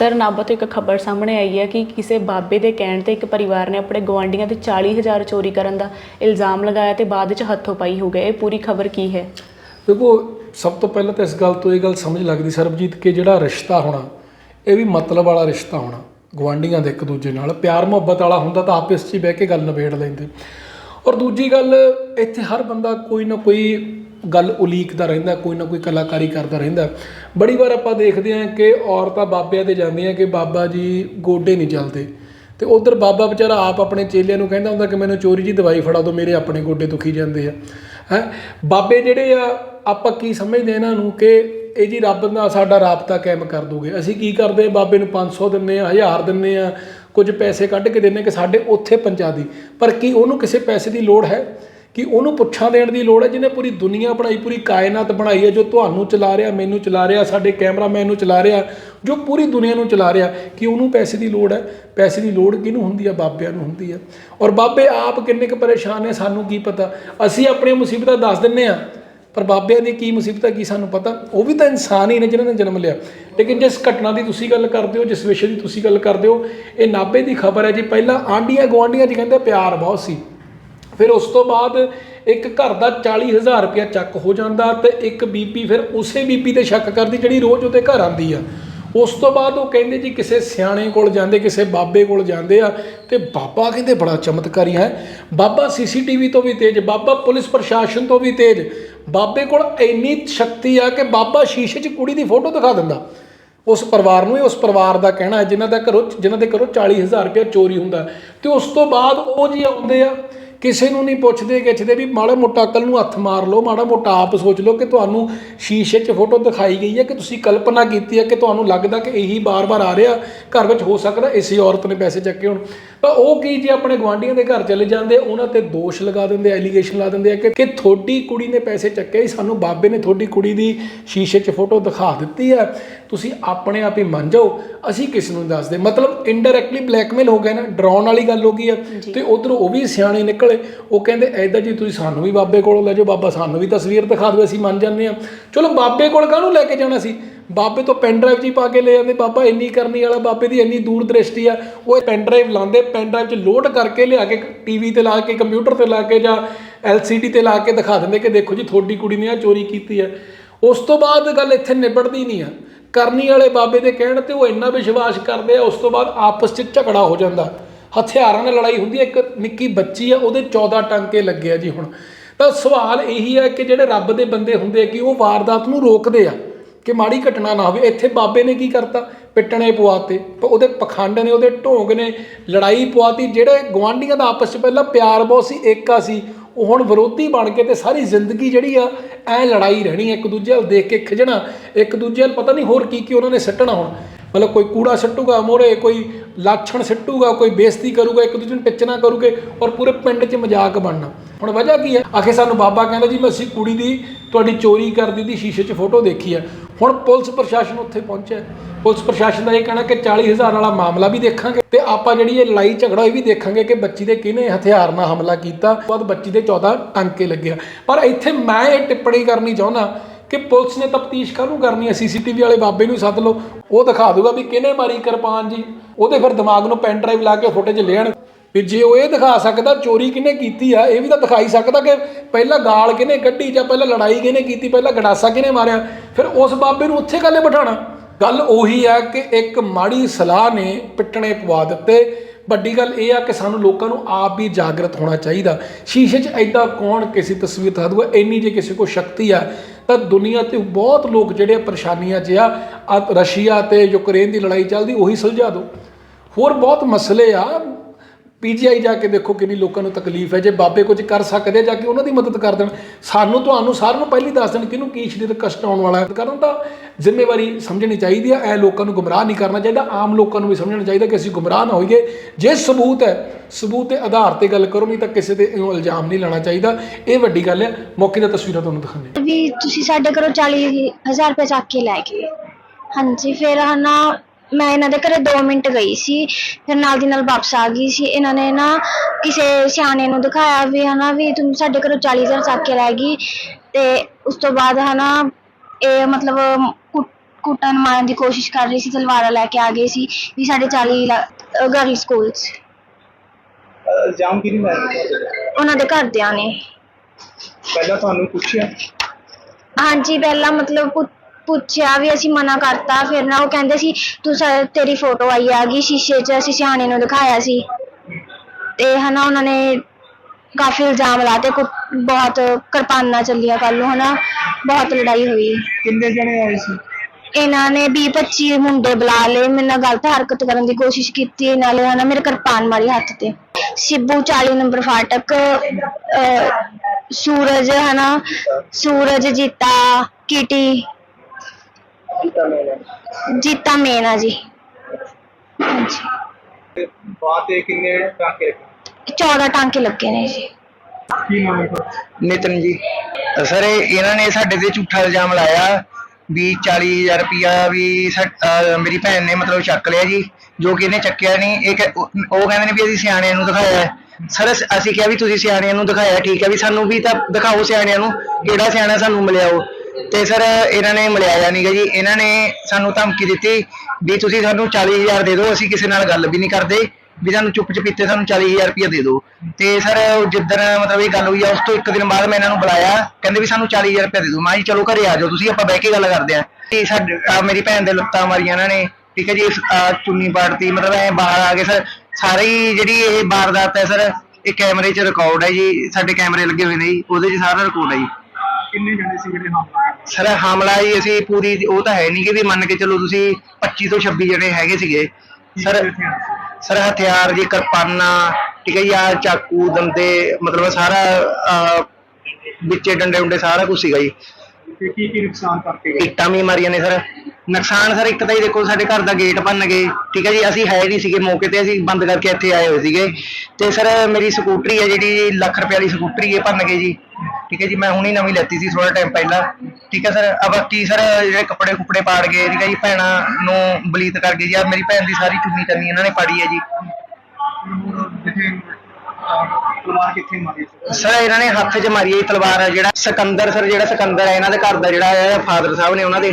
Sir Nabha ਤੋਂ ਇੱਕ ਖਬਰ ਸਾਹਮਣੇ ਆਈ ਹੈ ਕਿ ਕਿਸੇ ਬਾਬੇ ਦੇ ਕਹਿਣ ਤੇ ਇੱਕ ਪਰਿਵਾਰ ਨੇ ਆਪਣੇ ਗਵਾਂਢੀਆਂ ਤੇ 40000 ਚੋਰੀ ਕਰਨ ਦਾ ਇਲਜ਼ਾਮ ਲਗਾਇਆ ਤੇ ਬਾਅਦ ਵਿੱਚ ਹੱਥੋਂ ਪਾਈ ਹੋ ਗਏ। ਇਹ ਪੂਰੀ ਖਬਰ ਕੀ ਹੈ? ਦੇਖੋ, ਸਭ ਤੋਂ ਪਹਿਲਾਂ ਤਾਂ ਇਸ ਗੱਲ ਤੋਂ ਇਹ ਗੱਲ ਸਮਝ ਲੱਗਦੀ ਸਰਬਜੀਤ ਕਿ ਜਿਹੜਾ ਰਿਸ਼ਤਾ ਹੋਣਾ, ਇਹ ਵੀ ਮਤਲਬ ਵਾਲਾ ਰਿਸ਼ਤਾ ਹੋਣਾ ਗਵਾਂਢੀਆਂ ਦੇ ਇੱਕ ਦੂਜੇ ਨਾਲ। ਪਿਆਰ ਮੁਹੱਬਤ ਵਾਲਾ ਹੁੰਦਾ ਤਾਂ ਆਪਸ 'ਚ ਹੀ ਬਹਿ ਕੇ ਗੱਲ ਨਿਬੇੜ ਲੈਂਦੇ। ਔਰ ਦੂਜੀ ਗੱਲ, ਇੱਥੇ ਹਰ ਬੰਦਾ ਕੋਈ ਨਾ ਕੋਈ ਗੱਲ ਉਲੀਕਦਾ ਰਹਿੰਦਾ, ਕੋਈ ਨਾ ਕੋਈ ਕਲਾਕਾਰੀ ਕਰਦਾ ਰਹਿੰਦਾ। ਬੜੀ ਵਾਰ ਆਪਾਂ ਦੇਖਦੇ ਹਾਂ ਕਿ ਔਰਤਾਂ ਬਾਬਿਆਂ ਤੇ ਜਾਂਦੀਆਂ ਕਿ ਬਾਬਾ ਜੀ ਗੋਡੇ ਨਹੀਂ ਚੱਲਦੇ। ਤੇ ਉਧਰ ਬਾਬਾ ਵਿਚਾਰਾ ਆਪ ਆਪਣੇ ਚੇਲਿਆਂ ਨੂੰ ਕਹਿੰਦਾ ਹੁੰਦਾ ਕਿ ਮੈਨੂੰ ਚੋਰੀ ਜੀ ਦਵਾਈ ਫੜਾ ਦਿਓ, ਮੇਰੇ ਆਪਣੇ ਗੋਡੇ ਦੁਖੀ ਜਾਂਦੇ ਆ। ਹੈ? ਬਾਬੇ ਜਿਹੜੇ ਆ, ਆਪਾਂ ਕੀ ਸਮਝਦੇ ਇਹਨਾਂ ਨੂੰ ਕਿ ਇਹ ਜੀ ਰੱਬ ਨਾਲ ਸਾਡਾ ਰਾਬਤਾ ਕਾਇਮ ਕਰ ਦੋਗੇ। ਅਸੀਂ ਕੀ ਕਰਦੇ ਬਾਬੇ ਨੂੰ 500 ਦਿੰਨੇ ਆ 1000 ਦਿੰਨੇ ਆ ਕੁਝ ਪੈਸੇ ਕੱਢ ਕੇ ਦਿੰਨੇ ਕਿ ਸਾਡੇ ਉੱਥੇ ਪਹੁੰਚਾ ਦੀ ਪਰ ਕੀ ਉਹਨੂੰ ਕਿਸੇ ਪੈਸੇ ਦੀ ਲੋੜ ਹੈ? ਕਿ ਉਹਨੂੰ ਪੁੱਛਾਂ ਦੇਣ ਦੀ ਲੋੜ ਹੈ, ਜਿਹਨੇ ਪੂਰੀ ਦੁਨੀਆ ਬਣਾਈ, ਪੂਰੀ ਕਾਇਨਾਤ ਬਣਾਈ ਹੈ, ਜੋ ਤੁਹਾਨੂੰ ਚਲਾ ਰਿਹਾ, ਮੈਨੂੰ ਚਲਾ ਰਿਹਾ, ਸਾਡੇ ਕੈਮਰਾਮੈਨ ਨੂੰ ਚਲਾ ਰਿਹਾ, ਜੋ ਪੂਰੀ ਦੁਨੀਆ ਨੂੰ ਚਲਾ ਰਿਹਾ, ਕਿ ਉਹਨੂੰ ਪੈਸੇ ਦੀ ਲੋੜ ਹੈ। ਪੈਸੇ ਦੀ ਲੋੜ ਕਿਹਨੂੰ ਹੁੰਦੀ ਹੈ? ਬਾਬਿਆਂ ਨੂੰ ਹੁੰਦੀ ਹੈ। ਔਰ ਬਾਬੇ ਆਪ ਕਿੰਨੇ ਕੁ ਪਰੇਸ਼ਾਨ ਨੇ, ਸਾਨੂੰ ਕੀ ਪਤਾ? ਅਸੀਂ ਆਪਣੀਆਂ ਮੁਸੀਬਤਾਂ ਦੱਸ ਦਿੰਨੇ ਆ ਪਰ ਬਾਬਿਆਂ ਦੀ ਕੀ ਮੁਸੀਬਤਾਂ ਕੀ ਸਾਨੂੰ ਪਤਾ? ਉਹ ਵੀ ਤਾਂ ਇਨਸਾਨ ਹੀ ਨੇ ਜਿਨ੍ਹਾਂ ਨੇ ਜਨਮ ਲਿਆ। ਲੇਕਿਨ ਜਿਸ ਘਟਨਾ ਦੀ ਤੁਸੀਂ ਗੱਲ ਕਰਦੇ ਹੋ, ਜਿਸ ਵਿਸ਼ੇ ਦੀ ਤੁਸੀਂ ਗੱਲ ਕਰਦੇ ਹੋ, ਇਹ ਨਾਭੇ ਦੀ ਖਬਰ ਹੈ ਜੀ। ਪਹਿਲਾਂ ਆਂਡੀਆਂ ਗਵਾਂਡੀਆਂ 'ਚ ਕਹਿੰਦੇ ਪਿਆਰ ਬਹੁਤ ਸੀ। ਫਿਰ ਉਸ ਤੋਂ ਬਾਅਦ ਇੱਕ ਘਰ ਦਾ 40000 ਰੁਪਇਆ ਚੱਕ ਹੋ ਜਾਂਦਾ ਤੇ ਇੱਕ ਬੀਬੀ ਫਿਰ ਉਸੇ ਬੀਬੀ ਤੇ ਸ਼ੱਕ ਕਰਦੀ ਜਿਹੜੀ ਰੋਜ਼ ਉਹਦੇ ਘਰ ਆਂਦੀ ਆ। ਉਸ ਤੋਂ ਬਾਅਦ ਉਹ ਕਹਿੰਦੇ ਜੀ ਕਿਸੇ ਸਿਆਣੇ ਕੋਲ ਜਾਂਦੇ, ਕਿਸੇ ਬਾਬੇ ਕੋਲ ਜਾਂਦੇ ਆ ਤੇ ਬਾਬਾ ਕਹਿੰਦੇ ਬੜਾ ਚਮਤਕਾਰੀ ਹੈ। ਬਾਬਾ ਸੀਸੀਟੀਵੀ ਤੋਂ ਵੀ ਤੇਜ਼, ਬਾਬਾ ਪੁਲਿਸ ਪ੍ਰਸ਼ਾਸਨ ਤੋਂ ਵੀ ਤੇਜ਼। ਬਾਬੇ ਕੋਲ ਇੰਨੀ ਸ਼ਕਤੀ ਆ ਕਿ ਬਾਬਾ ਸ਼ੀਸ਼ੇ 'ਚ ਕੁੜੀ ਦੀ ਫੋਟੋ ਦਿਖਾ ਦਿੰਦਾ। ਉਸ ਪਰਿਵਾਰ ਨੂੰ ਇਹ ਉਸ ਪਰਿਵਾਰ ਦਾ ਕਹਿਣਾ ਹੈ, ਜਿਨ੍ਹਾਂ ਦਾ ਘਰੋਂ, ਜਿਨ੍ਹਾਂ ਦੇ ਘਰੋਂ 40000 ਰੁਪਏ ਚੋਰੀ ਹੁੰਦਾ। ਤੇ ਉਸ ਤੋਂ ਬਾਅਦ ਉਹ ਜੀ ਆਉਂਦੇ ਆ ਕਿਸੇ ਨੂੰ ਨਹੀਂ ਪੁੱਛਦੇ ਗਿੱਛਦੇ ਵੀ ਮਾੜਾ ਮੋਟਾ ਅਕਲ ਨੂੰ ਹੱਥ ਮਾਰ ਲਓ ਮਾੜਾ ਮੋਟਾ ਆਪ ਸੋਚ ਲਓ ਕਿ ਤੁਹਾਨੂੰ ਸ਼ੀਸ਼ੇ 'ਚ ਫੋਟੋ ਦਿਖਾਈ ਗਈ ਹੈ ਕਿ ਤੁਸੀਂ ਕਲਪਨਾ ਕੀਤੀ ਹੈ ਕਿ ਤੁਹਾਨੂੰ ਲੱਗਦਾ ਕਿ ਇਹੀ ਬਾਰ-ਬਾਰ ਆ ਰਿਹਾ ਘਰ ਵਿੱਚ ਹੋ ਸਕਦਾ ਇਸੇ ਔਰਤ ਨੇ ਪੈਸੇ ਚੱਕੇ ਹੋਣ। ਤਾਂ ਉਹ ਕੀ ਜੀ ਆਪਣੇ ਗਵਾਂਢੀਆਂ ਦੇ ਘਰ ਚਲੇ ਜਾਂਦੇ ਉਹਨਾਂ ਤੇ ਦੋਸ਼ ਲਗਾ ਦਿੰਦੇ ਐਲੀਗੇਸ਼ਨ ਲਾ ਦਿੰਦੇ ਆ ਕਿ ਕਿ ਤੁਹਾਡੀ ਕੁੜੀ ਨੇ ਪੈਸੇ ਚੱਕੇ ਸਾਨੂੰ ਬਾਬੇ ਨੇ ਤੁਹਾਡੀ ਕੁੜੀ ਦੀ ਸ਼ੀਸ਼ੇ 'ਚ ਫੋਟੋ ਦਿਖਾ ਦਿੱਤੀ ਹੈ। ਤੁਸੀਂ ਆਪਣੇ ਆਪ ਹੀ ਮੰਨ ਜਾਓ ਅਸੀਂ ਕਿਸ ਨੂੰ ਦੱਸਦੇ। ਮਤਲਬ ਇਨਡਾਇਰੈਕਟਲੀ ਬਲੈਕਮੇਲ ਹੋ ਗਿਆ ਨਾ ਡਰਾਉਣ ਵਾਲੀ ਗੱਲ ਹੋ ਗਈ ਆ ਤੇ ਉਧਰ ਉਹ ਵੀ ਸਿਆਣੇ ਨਿਕਲੇ ਉਹ ਕਹਿੰਦੇ ਐਦਾਂ ਜੀ ਤੁਸੀਂ ਸਾਨੂੰ ਵੀ ਬਾਬੇ ਕੋਲੋਂ ਲੈ ਜਾਓ, ਬਾਬਾ ਸਾਨੂੰ ਵੀ ਤਸਵੀਰ ਦਿਖਾ ਦਿਓ, ਅਸੀਂ ਮੰਨ ਜਾਂਦੇ ਆ ਚਲੋ, ਬਾਬੇ ਕੋਲ ਕਾਹਨੂੰ ਲੈ ਕੇ ਜਾਣਾ ਸੀ? ਬਾਬੇ ਤੋਂ ਪੈਨ ਡਰਾਈਵ 'ਚ ਹੀ ਪਾ ਕੇ ਲੈ ਜਾਂਦੇ, ਬਾਬਾ, ਇੰਨੀ ਕਰਨੀ ਵਾਲਾ ਬਾਬੇ ਦੀ ਇੰਨੀ ਦੂਰ ਦ੍ਰਿਸ਼ਟੀ ਆ। ਉਹ ਪੈਨ ਡਰਾਈਵ ਲਾਉਂਦੇ ਪੈਨ ਡਰਾਈਵ 'ਚ ਲੋਡ ਕਰਕੇ ਲਿਆ ਕੇ ਟੀਵੀ ਤੇ ਲਾ ਕੇ ਕੰਪਿਊਟਰ ਤੇ ਲਾ ਕੇ ਜਾਂ ਐਲਸੀਡੀ ਤੇ ਲਾ ਕੇ ਦਿਖਾ ਦਿੰਦੇ ਕਿ ਦੇਖੋ ਜੀ, ਤੁਹਾਡੀ ਕੁੜੀ ਨੇ ਆ ਚੋਰੀ ਕੀਤੀ ਹੈ ਉਸ ਤੋਂ ਬਾਅਦ ਗੱਲ ਇੱਥੇ ਨਿਬੜਦੀ ਨਹੀਂ ਆ। ਕਰਨੀ ਵਾਲੇ ਬਾਬੇ ਦੇ ਕਹਿਣ ਤੇ ਉਹ ਇੰਨਾ ਵਿਸ਼ਵਾਸ ਕਰਦੇ ਆ, ਉਸ ਤੋਂ ਬਾਅਦ ਆਪਸ 'ਚ ਝਗੜਾ ਹੋ ਜਾਂਦਾ। ਹਥਿਆਰਾਂ ਨਾਲ ਲੜਾਈ ਹੁੰਦੀ ਹੈ, ਇੱਕ ਨਿੱਕੀ ਬੱਚੀ ਆ, ਉਹਦੇ 14 ਟਾਂਕੇ ਲੱਗੇ ਆ ਜੀ ਹੁਣ। ਤਾਂ ਸਵਾਲ ਇਹੀ ਹੈ ਕਿ ਜਿਹੜੇ ਰੱਬ ਦੇ ਬੰਦੇ ਹੁੰਦੇ ਆ, ਕਿ ਉਹ ਵਾਰਦਾਤ ਨੂੰ ਰੋਕਦੇ ਆ, ਕਿ ਮਾੜੀ ਘਟਨਾ ਨਾ ਹੋਵੇ। ਇੱਥੇ ਬਾਬੇ ਨੇ ਕੀ ਕਰਤਾ? ਪਿੱਟਣੇ ਪਵਾਤੇ ਉਹਦੇ ਪਖੰਡ ਨੇ, ਉਹਦੇ ਢੋਂਗ ਨੇ ਲੜਾਈ ਪਵਾਤੀ ਜਿਹੜੇ ਗਵਾਂਢੀਆਂ ਦਾ ਆਪਸ 'ਚ ਪਹਿਲਾਂ ਪਿਆਰ ਬਹੁਤ ਸੀ ਏਕਾ ਸੀ, ਉਹ ਹੁਣ ਵਿਰੋਧੀ ਬਣ ਕੇ ਤੇ ਸਾਰੀ ਜ਼ਿੰਦਗੀ ਜਿਹੜੀ ਆ, ਐ ਲੜਾਈ ਰਹਿਣੀ ਇੱਕ ਦੂਜੇ ਵੱਲ ਦੇਖ ਕੇ ਖਿਜਣਾ ਇੱਕ ਦੂਜੇ ਵੱਲ ਪਤਾ ਨਹੀਂ ਹੋਰ ਕੀ ਕੀ ਉਹਨਾਂ ਨੇ ਸੱਟਣਾ ਹੁਣ। ਮਤਲਬ ਕੋਈ ਕੂੜਾ ਸੱਟੂਗਾ ਮੋਰੇ, ਕੋਈ ਲਾਛਣ ਸੱਟੂਗਾ, ਕੋਈ ਬੇਇੱਜ਼ਤੀ ਕਰੂਗਾ, ਇੱਕ ਦੂਜੇ ਨੂੰ ਟਿੱਚਣਾ ਕਰੂਗੇ ਔਰ ਪੂਰੇ ਪਿੰਡ 'ਚ ਮਜ਼ਾਕ ਬਣਨਾ। ਹੁਣ ਵਜ੍ਹਾ ਕੀ ਹੈ? ਆਖੇ ਸਾਨੂੰ ਬਾਬਾ ਕਹਿੰਦਾ ਜੀ, ਮੈਂ ਅਸੀਂ ਕੁੜੀ ਦੀ, ਤੁਹਾਡੀ ਚੋਰੀ ਕਰਦੀ ਦੀ ਸ਼ੀਸ਼ੇ 'ਚ ਫੋਟੋ ਦੇਖੀ ਹੈ। ਹੁਣ ਪੁਲਿਸ ਪ੍ਰਸ਼ਾਸਨ ਉੱਥੇ ਪਹੁੰਚਿਆ ਪੁਲਿਸ ਪ੍ਰਸ਼ਾਸਨ ਦਾ ਇਹ ਕਹਿਣਾ ਕਿ 40000 ਵਾਲਾ ਮਾਮਲਾ ਵੀ ਦੇਖਾਂਗੇ ਤੇ ਆਪਾਂ ਜਿਹੜੀ ਇਹ ਲੜਾਈ ਝਗੜਾ ਇਹ ਵੀ ਦੇਖਾਂਗੇ ਕਿ ਬੱਚੀ ਦੇ ਕਿਹਨੇ ਹਥਿਆਰ ਨਾਲ ਹਮਲਾ ਕੀਤਾ। ਬਾਅਦ ਬੱਚੀ ਦੇ 14 ਟਾਂਕੇ ਲੱਗਿਆ ਪਰ ਇੱਥੇ ਮੈਂ ਇਹ ਟਿੱਪਣੀ ਕਰਨੀ ਚਾਹੁੰਦਾ ਕਿ ਪੁਲਿਸ ਨੇ ਤਫਤੀਸ਼ ਕਾਹਨੂੰ ਕਰਨੀ ਹੈ? ਸੀਸੀਟੀਵੀ ਵਾਲੇ ਬਾਬੇ ਨੂੰ ਸੱਦ ਲਓ। ਉਹ ਦਿਖਾ ਦੂਗਾ ਵੀ ਕਿਹਨੇ ਮਾਰੀ ਕਿਰਪਾਨ ਜੀ। ਉਹਦੇ ਫਿਰ ਦਿਮਾਗ ਨੂੰ ਪੈਨ ਡਰਾਈਵ ਲਾ ਕੇ ਫੁਟੇਜ ਲੈਣ ਵੀ ਜੇ ਉਹ ਇਹ ਦਿਖਾ ਸਕਦਾ, ਚੋਰੀ ਕਿਹਨੇ ਕੀਤੀ ਆ? ਇਹ ਵੀ ਤਾਂ ਦਿਖਾਈ ਸਕਦਾ ਕਿ ਪਹਿਲਾਂ ਗਾਲ ਕਿਹਨੇ ਕੱਢੀ ਜਾਂ ਪਹਿਲਾਂ ਲੜਾਈ ਕਿਹਨੇ ਕੀਤੀ, ਪਹਿਲਾਂ ਗੜਾਸਾ ਕਿਹਨੇ ਮਾਰਿਆ? ਫਿਰ ਉਸ ਬਾਬੇ ਨੂੰ ਉੱਥੇ ਗੱਲੇ ਬਿਠਾਣਾ ਗੱਲ ਉਹੀ ਆ ਕਿ ਇੱਕ ਮਾੜੀ ਸਲਾਹ ਨੇ ਪਿੱਟਣੇ ਪਵਾ ਦਿੱਤੇ। ਵੱਡੀ ਗੱਲ ਇਹ ਆ ਕਿ ਸਾਨੂੰ ਲੋਕਾਂ ਨੂੰ ਆਪ ਵੀ ਜਾਗਰਤ ਹੋਣਾ ਚਾਹੀਦਾ। ਸ਼ੀਸ਼ੇ 'ਚ ਐਡਾ ਕੌਣ ਕਿਸੇ ਤਸਵੀਰ ਦਿਖਾ ਦੂਗਾ ਇੰਨੀ ਜੇ ਕਿਸੇ ਕੋਲ ਸ਼ਕਤੀ ਆ ਤਾਂ ਦੁਨੀਆ ਤੇ ਬਹੁਤ ਲੋਕ ਜਿਹੜੇ ਪਰੇਸ਼ਾਨੀਆਂ 'ਚ ਆ ਰਸ਼ੀਆ ਤੇ ਯੂਕਰੇਨ ਦੀ ਲੜਾਈ ਚੱਲਦੀ, ਉਹੀ ਸੁਲਝਾ ਦਿਓ ਹੋਰ ਬਹੁਤ ਮਸਲੇ ਆ ਪੀਜੀਆਈ ਜਾ ਕੇ ਦੇਖੋ ਕਿੰਨੀ ਲੋਕਾਂ ਨੂੰ ਤਕਲੀਫ ਹੈ। ਜੇ ਬਾਬੇ ਕੁਝ ਕਰ ਸਕਦੇ ਜਾ ਕੇ ਉਹਨਾਂ ਦੀ ਮਦਦ ਕਰ ਦੇਣ। ਸਾਨੂੰ, ਤੁਹਾਨੂੰ ਸਾਰਿਆਂ ਨੂੰ ਪਹਿਲੀ ਦੱਸ ਦੇਣ ਕਿਹਨੂੰ ਕੀ ਸਰੀਰਕ ਕਸ਼ਟ ਆਉਣ ਵਾਲਾ ਹੈ। ਕਰਨ ਤਾਂ ਜ਼ਿੰਮੇਵਾਰੀ ਸਮਝਣੀ ਚਾਹੀਦੀ ਆ। ਐ ਲੋਕਾਂ ਨੂੰ ਗੁੰਮਰਾਹ ਨਹੀਂ ਕਰਨਾ ਚਾਹੀਦਾ। ਆਮ ਲੋਕਾਂ ਨੂੰ ਵੀ ਸਮਝਣਾ ਚਾਹੀਦਾ ਕਿ ਅਸੀਂ ਗੁੰਮਰਾਹ ਨਾ ਹੋਈਏ। ਜੇ ਸਬੂਤ ਹੈ, ਸਬੂਤ ਦੇ ਆਧਾਰ ਤੇ ਗੱਲ ਕਰੋ, ਨਹੀਂ ਤਾਂ ਕਿਸੇ ਤੇ ਇਉਂ ਇਲਜ਼ਾਮ ਨਹੀਂ ਲਾਣਾ ਚਾਹੀਦਾ। ਇਹ ਵੱਡੀ ਗੱਲ ਹੈ। ਮੌਕੇ ਦੀਆਂ ਤਸਵੀਰਾਂ ਤੁਹਾਨੂੰ ਦਿਖਾਉਂਦੇ ਵੀ ਤੁਸੀਂ ਸਾਡੇ ਘਰੋਂ 40000 ਰੁਪਏ ਚੱਕ ਕੇ ਲੈ ਗਏ। ਹਾਂਜੀ, ਫਿਰ ਹਨਾ ਮੈਂ ਇਹਨਾਂ ਦੇ ਘਰੇ 2 ਮਿੰਟ ਗਈ ਸੀ ਫਿਰ ਨਾਲ ਦੀ ਨਾਲ ਵਾਪਸ ਆ ਗਈ ਸੀ। ਇਹਨਾਂ ਨੇ ਨਾ ਕਿਸੇ ਸਿਆਣੇ ਨੂੰ ਦਿਖਾਇਆ ਵੀ ਹਨਾ ਵੀ ਤੂੰ ਸਾਡੇ ਘਰੋਂ 40000 ਚੱਕ ਕੇ ਲੈ ਗਈ ਤੇ ਉਸ ਤੋਂ ਬਾਅਦ ਹਨਾ ਇਹ ਮਤਲਬ ਕੁੱਟਣ ਮਾਰਨ ਦੀ ਕੋਸ਼ਿਸ਼ ਕਰ ਰਹੀ ਸੀ ਤਲਵਾਰਾਂ ਲੈ ਕੇ ਆ ਗਏ ਸੀ ਵੀ ਸਾਡੇ 40 ਗਰਲ ਸਕੂਲ 'ਚ। ਇਲਜ਼ਾਮ ਕਿਹਨੇ ਲਾਇਆ ਤੁਹਾਡੇ ਤੇ? ਉਹਨਾਂ ਦੇ ਘਰਦਿਆਂ ਨੇ। ਪਹਿਲਾਂ ਤੁਹਾਨੂੰ ਪੁੱਛਿਆ? ਹਾਂਜੀ ਪਹਿਲਾਂ ਮਤਲਬ ਪੁ- ਪੁੱਛਿਆ ਵੀ ਅਸੀਂ ਮਨਾ ਕਰਤਾ ਫਿਰ ਨਾ ਉਹ ਕਹਿੰਦੇ ਸੀ ਤੂੰ ਸਾ- ਤੇਰੀ ਫੋਟੋ ਆਈ ਆ ਗਈ ਸ਼ੀਸ਼ੇ 'ਚ ਅਸੀਂ ਸਿਆਣੇ ਨੂੰ ਦਿਖਾਇਆ ਸੀ। ਤੇ ਹਨਾ ਉਹਨਾਂ ਨੇ ਕਾਫੀ ਇਲਜ਼ਾਮ ਲਾਤੇ ਕੁ- ਬਹੁਤ ਕਿਰਪਾਨਾਂ ਚੱਲੀਆਂ ਕੱਲ ਨੂੰ ਹਨਾ? ਬਹੁਤ ਲੜਾਈ ਹੋਈ। ਕਿੰਨੇ ਜਣੇ ਆਏ ਸੀ? ਇਹਨਾਂ ਨੇ 20 25 ਮੁੰਡੇ ਬੁਲਾ ਲਏ ਮੇਰੇ ਨਾਲ ਗਲਤ ਹਰਕਤ ਕਰਨ ਦੀ ਕੋਸ਼ਿਸ਼ ਕੀਤੀ ਨਾਲੇ ਹਨਾ ਮੇਰੇ ਕਿਰਪਾਨ ਮਾਰੀ ਹੱਥ ਤੇ। ਸਿੱਬੂ 40 ਨੰਬਰ ਫਾਟਕ ਅਹ, ਸੂਰਜ ਹਨਾ ਸੂਰਜ ਜੀਤਾ ਕੀਟੀ ਮੈਨੇ ਜੀਤਾ ਮੇਨ ਆ ਜੀ। ਹਾਂਜੀ। ਤੇ ਬਾਅਦ ਤੇ ਕਿੰਨੇ ਟਾਂਕੇ ਰੱਖੇ 14 ਟਾਂਕੇ ਲੱਗੇ ਨੇ ਜੀ। ਕੀ ਨਾਮ ਹੈ ਤੁਹਾਡਾ? ਨਿਤਨ ਜੀ। ਸਰ ਇਹ- ਇਹਨਾਂ ਨੇ ਸਾਡੇ ਤੇ ਝੂਠਾ ਇਲਜ਼ਾਮ ਲਾਇਆ ਵੀ 40000 ਰੁਪਇਆ ਵੀ ਮੇਰੀ ਭੈਣ ਨੇ ਮਤਲਬ ਚੱਕ ਲਿਆ ਜੀ ਜੋ ਕਿ ਇਹਨੇ ਚੱਕਿਆ ਨਹੀਂ। ਇਹ ਉਹ ਕਹਿੰਦੇ ਨੇ ਵੀ ਅਸੀਂ ਸਿਆਣਿਆਂ ਨੂੰ ਦਿਖਾਇਆ ਹੈ। ਸਰ ਅਸ- ਅਸੀਂ ਕਿਹਾ ਵੀ ਤੁਸੀਂ ਸਿਆਣਿਆਂ ਨੂੰ ਦਿਖਾਇਆ ਠੀਕ ਹੈ ਵੀ ਸਾਨੂੰ ਵੀ ਤਾਂ ਦਿਖਾਓ ਸਿਆਣਿਆਂ ਨੂੰ ਕਿਹੜਾ ਸਿਆਣਾ ਸਾਨੂੰ ਮਿਲਿਆ ਉਹ। ਤੇ ਸਰ, ਇਹਨਾਂ ਨੇ ਮਿਲਿਆ ਨਹੀਂਗਾ ਜੀ। ਇਹਨਾਂ ਨੇ ਸਾਨੂੰ ਧਮਕੀ ਦਿੱਤੀ ਵੀ ਤੁਸੀਂ ਸਾਨੂੰ 40000 ਦੇ ਦਿਓ, ਅਸੀਂ ਕਿਸੇ ਨਾਲ ਗੱਲ ਵੀ ਨਹੀਂ ਕਰਦੇ। ਵੀ ਸਾਨੂੰ ਚੁੱਪ ਚਪੀਤੇ ਸਾਨੂੰ 40000 ਰੁਪਏ ਦੇ ਦਿਓ। ਤੇ ਸਰ, ਜਿੱਦਣ ਮਤਲਬ ਇਹ ਗੱਲ ਹੋਈ ਆ, ਉਸ ਤੋਂ ਇੱਕ ਦਿਨ ਬਾਅਦ ਮੈਂ ਇਹਨਾਂ ਨੂੰ ਬੁਲਾਇਆ। ਕਹਿੰਦੇ ਵੀ ਸਾਨੂੰ 40000 ਰੁਪਏ ਦੇ ਦਿਓ। ਮੈਂ ਜੀ, ਚਲੋ ਘਰੇ ਆ ਜਾਓ, ਤੁਸੀਂ ਆਪਾਂ ਬਹਿ ਕੇ ਗੱਲ ਕਰਦੇ ਆ। ਤੇ ਸਾਡੇ ਮੇਰੀ ਭੈਣ ਦੇ ਲੱਤਾਂ ਮਾਰੀਆਂ ਇਹਨਾਂ ਨੇ। ਠੀਕ ਹੈ ਜੀ ਚੁੰਨੀ ਪਾੜਤੀ, ਮਤਲਬ ਐ ਬਾਹਰ ਆ ਕੇ ਸਰ, ਸਾਰੇ ਜਿਹੜੀ ਇਹ ਵਾਰਦਾਤ ਹੈ ਸਰ, ਇਹ ਕੈਮਰੇ 'ਚ ਰਿਕਾਰਡ ਹੈ ਜੀ। ਸਾਡੇ ਕੈਮਰੇ ਲੱਗੇ ਹੋਏ ਨੇ ਜੀ, ਉਹਦੇ 'ਚ ਸਾਰਾ ਰਿਕਾਰਡ ਹੈ ਜੀ। ਕਿੰਨੇ ਜਣੇ ਸੀ ਜਿਹੜੇ ਹਮਲਾ ਸਰ ਹਮਲਾ ਜੀ ਅਸੀਂ ਪੂਰੀ ਉਹ ਤਾਂ ਹੈ ਨਹੀਂ ਕਿ ਵੀ ਮੰਨ ਕੇ ਚੱਲੋ ਤੁਸੀਂ 25 ਤੋਂ 26 ਜਣੇ ਹੈਗੇ ਸੀਗੇ। ਸਰ ਸਰ ਹਥਿਆਰ ਜੀ ਕਿਰਪਾਨਾਂ ਠੀਕ ਹੈ ਆ ਚਾਕੂ ਦੰਦੇ ਮਤਲਬ ਸਾਰਾ ਵਿੱਚੇ ਡੰਡੇ ਡੁੰਡੇ ਸਾਰਾ ਕੁਝ ਸੀਗਾ ਜੀ। ਕੀ ਕੀ ਨੁਕਸਾਨ ਕਰਕੇ ਗਏ? ਇੱਟਾਂ ਵੀ ਮਾਰੀਆਂ ਨੇ ਸਰ। ਨੁਕਸਾਨ ਸਰ, ਇੱਕ ਤਾਂ ਹੀ ਦੇਖੋ ਸਾਡੇ ਘਰ ਦਾ ਗੇਟ ਭੰਨ ਗਏ, ਠੀਕ ਹੈ ਜੀ, ਅਸੀਂ ਹੈ ਨਹੀਂ ਸੀਗੇ ਮੌਕੇ ਤੇ, ਅਸੀਂ ਬੰਦ ਕਰਕੇ ਇੱਥੇ ਆਏ ਹੋਏ ਸੀਗੇ। ਤੇ ਸਰ, ਮੇਰੀ ਸਕੂਟਰੀ ਹੈ ਜਿਹੜੀ ਲੱਖ ਰੁਪਏ ਵਾਲੀ ਸਕੂਟਰੀ ਹੈ ਭੰਨ ਗਏ ਜੀ। ਠੀਕ ਹੈ ਜੀ, ਮੈਂ ਹੁਣੀ ਨਵੀਂ ਲੈਤੀ ਸੀ ਥੋੜਾ ਟਾਈਮ ਪਹਿਲਾਂ। ਠੀਕ ਹੈ ਸਰ ਆ ਬਾਕੀ ਸਰ, ਜਿਹੜੇ ਕੱਪੜੇ ਕੁਪੜੇ ਪਾੜ ਗਏ, ਠੀਕ ਹੈ ਜੀ, ਭੈਣਾਂ ਨੂੰ ਬਲੀਤ ਕਰ ਗਏ ਜੀ। ਆਹ ਮੇਰੀ ਭੈਣ ਦੀ ਸਾਰੀ ਚੁੰਨੀ ਚੰਨੀ ਇਹਨਾਂ ਨੇ ਪਾੜੀ ਹੈ ਜੀ। ਤਲਵਾਰ ਕਿੱਥੇ ਮਾਰੀ ਸਰ, ਇਹਨਾਂ ਨੇ ਹੱਥ 'ਚ ਮਾਰੀ ਹੈ ਤਲਵਾਰ, ਜਿਹੜਾ ਸਿਕੰਦਰ ਸਰ, ਜਿਹੜਾ ਸਿਕੰਦਰ ਹੈ, ਇਹਨਾਂ ਦੇ ਘਰ ਦਾ ਜਿਹੜਾ ਹੈ, ਫਾਦਰ ਸਾਹਿਬ ਨੇ ਉਹਨਾਂ ਦੇ।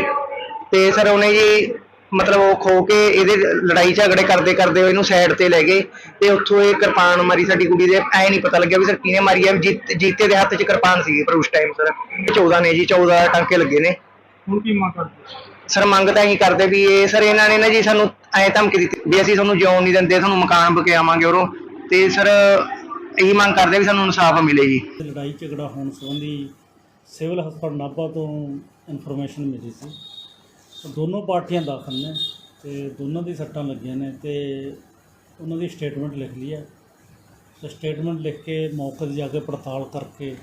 ਤੇ ਸਰ ਉਹਨੇ ਜੀ ਮਤਲਬ ਉਹ ਖੋ ਕੇ ਇਹਦੇ ਲੜਾਈ ਝਗੜੇ ਕਰਦੇ ਕਰਦੇ ਉਹ ਇਹਨੂੰ ਸਾਈਡ ਤੇ ਲੈ ਗਏ ਤੇ ਉੱਥੋਂ ਇਹ ਕਿਰਪਾਨ ਮਾਰੀ ਸਾਡੀ ਕੁੜੀ ਦੇ ਐ ਨਹੀਂ ਪਤਾ ਲੱਗਿਆ ਵੀ ਸਰ ਕਿਹਨੇ ਮਾਰੀ ਹੈ ਵੀ ਜੀਤ- ਜੀਤੇ ਦੇ ਹੱਥ 'ਚ ਕਿਰਪਾਨ ਸੀਗੀ ਪਰ ਉਸ ਟਾਈਮ ਸਰ 14 ਨੇ ਜੀ 14 ਟਾਂਕੇ ਲੱਗੇ ਨੇ। ਹੁਣ ਕੀ ਮੰਗ ਕਰਦੇ? ਸਰ ਮੰਗ ਤਾਂ ਇਹੀ ਕਰਦੇ ਵੀ ਇਹ ਸਰ ਇਹਨਾਂ ਨੇ ਨਾ ਜੀ ਸਾਨੂੰ ਐ ਧਮਕੀ ਦਿੱਤੀ ਵੀ ਅਸੀਂ ਤੁਹਾਨੂੰ ਜਿਉਣ ਨਹੀਂ ਦਿੰਦੇ ਤੁਹਾਨੂੰ ਮਕਾਨ ਬਕਿਆਵਾਂਗੇ ਉਰੋਂ। ਤੇ ਸਰ ਇਹੀ ਮੰਗ ਕਰਦੇ ਵੀ ਸਾਨੂੰ ਇਨਸਾਫ ਮਿਲੇ ਜੀ। ਲੜਾਈ ਝਗੜਾ ਹੋਣ ਸੰਬੰਧੀ ਸਿਵਲ ਹਸਪਤਾਲ ਨਾਭਾ ਤੋਂ ਇਨਫੋਰਮੇਸ਼ਨ ਮਿਲੀ ਸੀ। ਦੋਨੋਂ ਪਾਰਟੀਆਂ ਦਾਖਲ ਨੇ ਤੇ ਦੋਨਾਂ ਦੀ ਸੱਟਾਂ ਲੱਗੀਆਂ ਨੇ ਤੇ ਉਹਨਾਂ ਦੀ ਸਟੇਟਮੈਂਟ ਲਿਖ ਲਈ ਹੈ। ਤੇ ਸਟੇਟਮੈਂਟ ਲਿਖ ਕੇ ਮੌਕੇ 'ਤੇ ਜਾ ਕੇ ਪੜਤਾਲ ਕਰਕੇ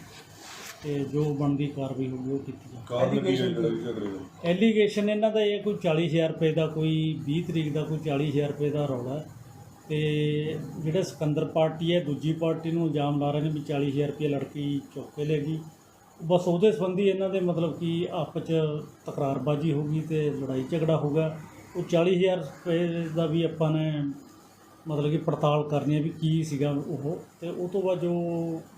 ਤੇ ਜੋ ਬਣਦੀ ਕਾਰਵਾਈ ਹੋਊਗੀ ਉਹ ਕੀਤੀ ਜਾਵੇਗੀ ਐਲੀਗੇਸ਼ਨ ਇਹਨਾਂ ਦਾ ਇਹ ਕੋਈ 40000 ਰੁਪਏ ਦਾ ਕੋਈ 20 ਤਰੀਕ ਦਾ ਕੋਈ 40000 ਰੁਪਏ ਦਾ ਰੌਲਾ ਹੈ। ਤੇ ਜਿਹੜਾ ਸਿਕੰਦਰ ਪਾਰਟੀ ਹੈ ਦੂਜੀ ਪਾਰਟੀ ਨੂੰ ਇਲਜ਼ਾਮ ਲਾ ਰਹੇ ਨੇ ਵੀ 40000 ਰੁਪਏ ਲੜਕੀ ਚੁੱਕ ਕੇ ਲੈ ਗਈ। ਬਸ ਉਹਦੇ ਸੰਬੰਧੀ ਇਹਨਾਂ ਦੇ ਮਤਲਬ ਕਿ ਆਪਸ 'ਚ ਤਕਰਾਰਬਾਜ਼ੀ ਹੋ ਗਈ ਤੇ ਲੜਾਈ ਝਗੜਾ ਹੋ ਗਿਆ। ਉਹ 40000 ਰੁਪਏ ਦਾ ਵੀ ਆਪਾਂ ਨੇ ਮਤਲਬ ਕਿ ਪੜਤਾਲ ਕਰਨੀ ਹੈ ਵੀ ਕੀ ਸੀਗਾ ਉਹ ਤੇ ਉਹ ਤੋਂ ਬਾਅਦ ਜੋ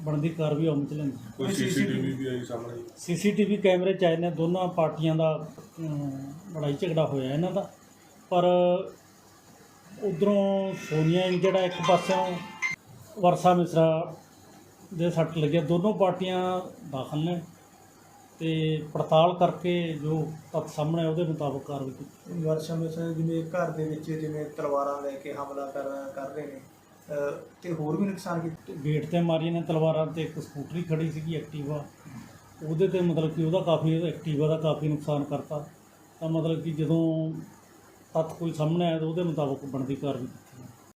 ਬਣਦੀ ਕਾਰਵਾਈ ਅਮਲ ਚ ਲੈਂਦੀ ਕੋਈ ਸੀਸੀਟੀਵੀ ਵੀ ਆਈ ਸਾਹਮਣੇ? ਸੀਸੀਟੀਵੀ ਕੈਮਰੇ ਚ ਆਏ ਨੇ ਦੋਨਾਂ ਪਾਰਟੀਆਂ ਦਾ ਲੜਾਈ ਝਗੜਾ ਹੋਇਆ ਇਹਨਾਂ ਦਾ। ਪਰ ਉਧਰੋਂ ਸੋਨੀਆ ਜਿਹੜਾ ਇੱਕ ਪਾਸਿਓਂ ਵਰਸਾ ਮਿਸਰਾ ਦੇ ਸੱਟ ਲੱਗਿਆ। ਦੋਨੋਂ ਪਾਰਟੀਆਂ ਦਾਖਲ ਨੇ ਤੇ ਪੜਤਾਲ ਕਰਕੇ ਜੋ ਤੱਥ ਸਾਹਮਣੇ ਉਹਦੇ ਮੁਤਾਬਕ ਕਾਰਵਾਈ ਕੀਤੀ। ਵਰਸ਼ਾ ਮਿਸਰ ਜਿਵੇਂ ਘਰ ਦੇ ਵਿੱਚ ਜਿਵੇਂ ਤਲਵਾਰਾਂ ਲੈ ਕੇ ਹਮਲਾ ਕਰ ਕਰ ਰਹੇ ਨੇ ਅਹ ਤੇ ਹੋਰ ਵੀ ਨੁਕਸਾਨ ਕੀਤਾ? ਗੇਟ ਤੇ ਮਾਰੀਆਂ ਨੇ ਤਲਵਾਰਾਂ ਤੇ ਇੱਕ ਸਕੂਟਰੀ ਖੜੀ ਸੀਗੀ ਐਕਟਿਵਾ। ਉਹਦੇ ਤੇ ਮਤਲਬ ਕਿ ਉਹਦਾ ਕਾਫੀ ਐਕਟਿਵਾ ਦਾ ਕਾਫੀ ਨੁਕਸਾਨ ਕਰਤਾ। ਤਾਂ ਮਤਲਬ ਕਿ ਜਦੋਂ ਤੱਥ ਕੋਈ ਸਾਹਮਣੇ ਆਇਆ ਤਾਂ ਉਹਦੇ ਮੁਤਾਬਕ ਬਣਦੀ ਕਾਰਵਾਈ। ਕੀਤੀ